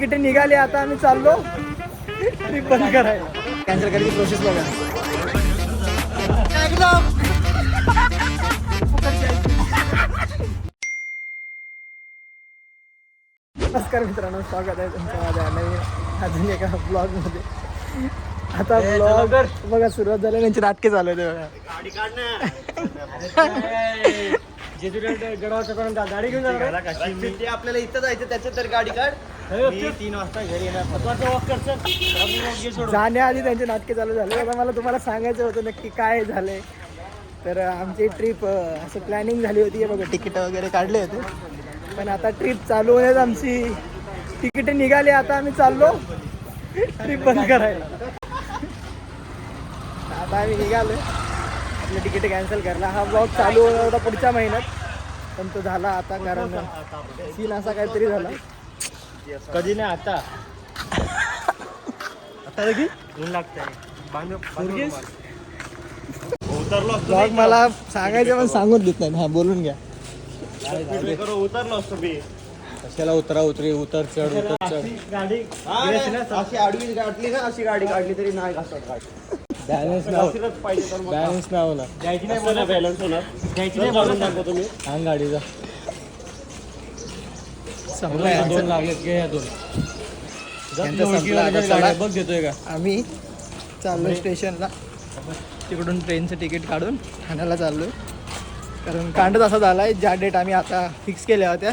Ticket निघाले आता आम्ही चाललो. ट्रिप बंद करायला. कॅन्सल करायची प्रोसेस बघा. एकदम. नमस्कार मित्रांनो स्वागत आहे तुमचं माझ्या नवीन अजून एका ब्लॉगमध्ये आता ब्लॉग बघा सुरुवात झाली त्यांची नाटके चालू होते बघा. गाडी घेऊन आपल्याला इथं जायचं त्याच्यात तर गाडी काढ. मी तीन वाजता घरी येणार जाण्याआधी त्यांचे नाटके चालू झाले. आता मला तुम्हाला सांगायचं होतं नक्की काय झालंय. तर आमची ट्रिप असं प्लॅनिंग झाली होती. हे बघा तिकीट वगैरे काढले होते. पण आता ट्रिप चालू होण्यात आमची तिकीट निघाली. आता आम्ही चाललो ट्रिप बंद करायला. आता आम्ही निघालो. आपलं तिकीट कॅन्सल करायला. हा ब्लॉग चालू होणार होता पुढच्या महिन्यात. पण तो झाला आता कारण सीन असा काहीतरी झाला. कधी नाही आता. आता की? ऊन लागतंय. उतरलो असतो ब्लॉग मला सांगायचं पण सांगून देत नाही. हा बोलून घ्या. उतरलो असतो मी. कशाला उतरा उतरी उतर चढ उतर चढ. गाडी अशी आडवी काढली ना अशी गाडी काढली तरी नाही घासत गाडी बॅलन्स नाव. बॅलन्स नाव द्यायची नाही मला बॅलन्स होणार. द्यायची नाही तुम्ही. सांग गाडीचा संपला दोन यांचं. लागलेत घे या दोन. जा यांचा तुझ्या संपला आता ओळखीवाल्या गाड्या चला. बघ देतोय का? आम्ही चाललो स्टेशनला. तिकडून ट्रेनचं तिकीट काढून ठाण्याला चाललो कारण कांडच असा झाला आहे ज्या डेट आम्ही आता फिक्स केल्या होत्या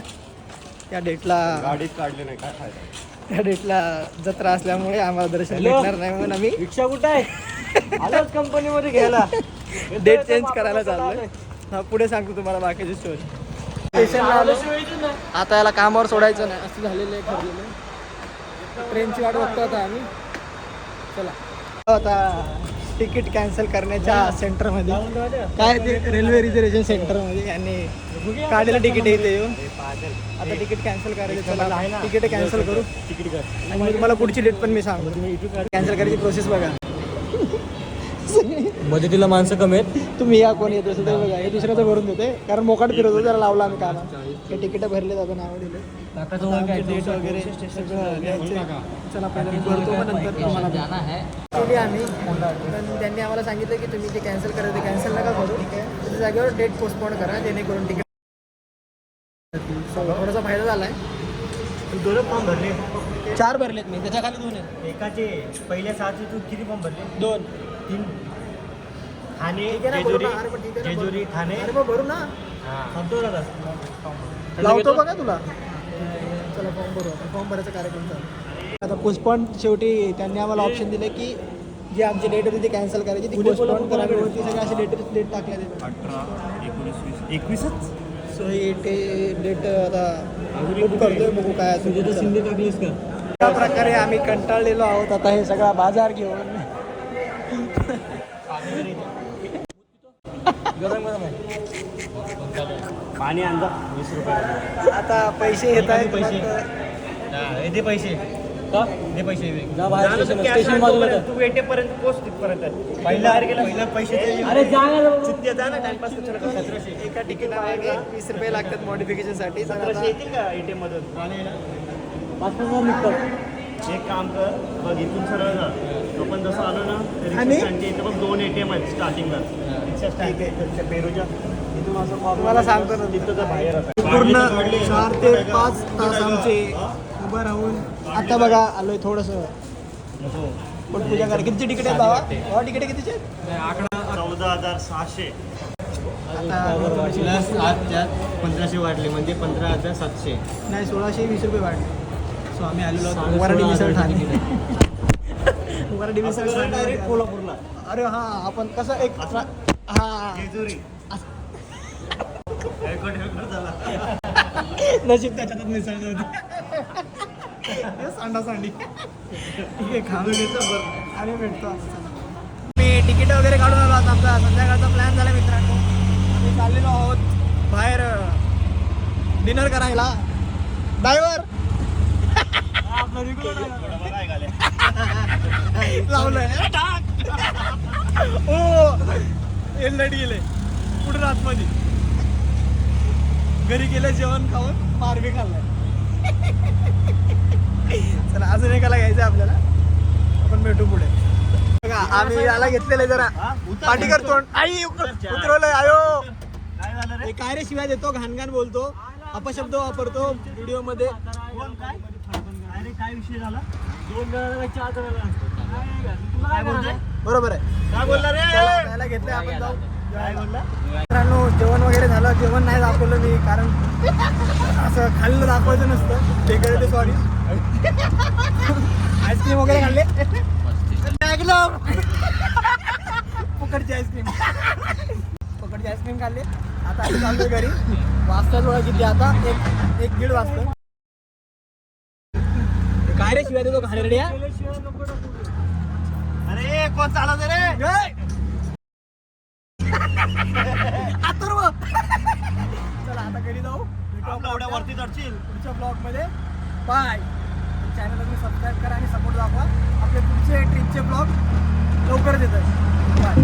त्या डेटला गाडीत काढले नाही काय फायदा? त्या डेटला जत्रा असल्यामुळे आम्हाला दर्शन Hello? भेटणार नाही म्हणून आम्ही रिक्षा कुठं आहे? आलोच कंपनी मध्ये घ्यायला. डेट चेंज करायला चाललोय. हा पुढे सांगतो तुम्हाला बाकीची स्टोरी स्टेशनला आलो. आता याला कामावर सोडायचं नाही. असं झालेलं आहे ठरलेलं आहे. ट्रेनची वाट बघतो आता आम्ही. चला. आता तिकीट कॅन्सल करण्याच्या सेंटरमध्ये. काय ते रेल्वे रिझर्वेशन सेंटरमध्ये यांनी काढलेलं तिकीट येते येऊन. आता तिकीट कॅन्सल करायचं चला. तिकीट कॅन्सल करू. तिकीट कर आणि मग तुम्हाला पुढची डेट पण मी सांगतो. कॅन्सल करायची प्रोसेस बघा. मध्ये तिला माणसं कमी आहेत. तुम्ही या कोण येत असेल तर बघा. हे दुसऱ्याचं भरून देते कारण मोकाट फिरवतो जरा लावला आम्ही कामा हे तिकीट भरले जातं नाव दिले. डेट वगैरे चला पहिला मी भरतो मग नंतर तुम्हाला केली आम्ही. पण त्यांनी आम्हाला सांगितलं की तुम्ही जे कॅन्सल करायचं ते कॅन्सल नका करू. त्याच्या जागेवर डेट पोस्टपोन करा जेणेकरून तिकीट थोडासा फायदा झाला आहे तू दोन फॉर्म भरले. चार भरलेत मी. त्याच्याखाली दोन आहेत. एकाचे पहिल्या सहाचे तू किती फॉर्म भरले? दोन. तीन. ठाणे जेजुरी जेजुरी ठाणे. भरू ना. संपतो ना लावतो बघा तुला. चला फॉर्म भरू आता. फॉर्म भरायचा कार्यक्रम चालू आता पोस्टपॉन शेवटी त्यांनी आम्हाला ऑप्शन दिलं की जी आमची डेट होती ती कॅन्सल करायची ती पोस्टपॉन करावी होती सगळ्या असे डेट डेट टाकल्या अठरा एकोणीस वीस. एकवीसच? सो ही ते डेट आता बुक करतोय बघू काय ते. शिंदे टाकलीस का? त्या प्रकारे आम्ही कंटाळलेलो आहोत. आता हे सगळा बाजार घेऊन गरम गरम आहे पाणी आणजा वीस रुपये. आता पैसे येत आहेत पैसे. दे पैसे. का? दे पैसे. जा बाहेर स्टेशन स्टेशन बाजूला जा. तू येतेपर्यंत पोच तिथपर्यंत. पहिला पहिला पैसे अरे जा ना रे बाबा. चित्त्या जा ना. टाइमपास सतराशे. एका तिकीट मागे वीस रुपये लागतात मॉडिफिकेशनसाठी तर सतराशे आता येतील का एटीएम मधून? पाच पाच मिनिट निघतात एक काम कर बघ इथून सरळ जा. आपण जसं आलो ना तर आणि? रिक्षांचे इथं बघ दोन एटीएम आहेत स्टार्टिंगला रिक्षा आहे पेरूच्या. इथून असं मारून तुम्हाला सांगतो ना. तिथं बाहेर आता. पूर्ण चार ते पाच तास आमचे उभं राहून आता बघा आलोय थोडस. पण पूजा करा. किती तिकीट आहेत बाबा? बाबा तिकीट कितीचे आहेत? चौदा हजार सहाशे. आता प्लस आठ त्यात पंधराशे वाढले म्हणजे पंधरा हजार सातशे. नाही सोळाशे वीस रुपये वाढले. सो आम्ही आलेलो आहोत वराडी सोळा मिसळ ठाणे वराडी मिसळ डायरेक्ट कोल्हापूरला. अरे हा आपण कसं एक हा. नशीब त्याच्यातच मिसळली होती. सांडा सांडी ठीक आहे खाऊन घेतो बरं. आम्ही भेटतो. मी तिकीट वगैरे काढून आलो आता आमचा संध्याकाळचा प्लॅन झाला मित्रांनो. आम्ही चाललेलो आहोत बाहेर डिनर करायला. ड्रायव्हर लावलंय ओ एलडी गेले कुठं आतमध्ये घरी गेले जेवण खाऊन मार बी खाल्लाय. चला अजून एकाला घ्यायचं आपल्याला. आपण भेटू पुढे. बघा आम्ही याला घेतलेलं जरा हा? पाठी करतो आई उतर- उतरवलंय आयो काय रे हे शिवाय देतो घाणघाण बोलतो. अपशब्द वापरतो. व्हिडिओमध्ये काय विषय झाला? दोन जणांना चार जणांना तुला काय बोलतोय? बरोबर आहे. काय बोलला रे? चला, याला घेतलंय आपण जाऊ. काय बोलला? मित्रांनो जेवण वगैरे झालं. जेवण नाही दाखवलं मी कारण असं खाल्लं दाखवायचं नसतं. ते ते सॉरी आईस्क्रीम वगैरे खाल्ले? ऐकलं फुकटची आईस्क्रीम. फुकटची आईस्क्रीम खाल्ले. आता आम्ही चाललोय घरी. वाजता थोडा किती आता? एक एक दीड वाजता. काय रे शिवाय देतो घाणेरड्या अरे कोण चालत रे? चला आता घरी जाऊ. एवढ्या वरती तुम्ही सबस्क्राईब करा आणि सपोर्ट दाखवा. आपले पुढचे ट्रिपचे ब्लॉग लवकर देतात बाय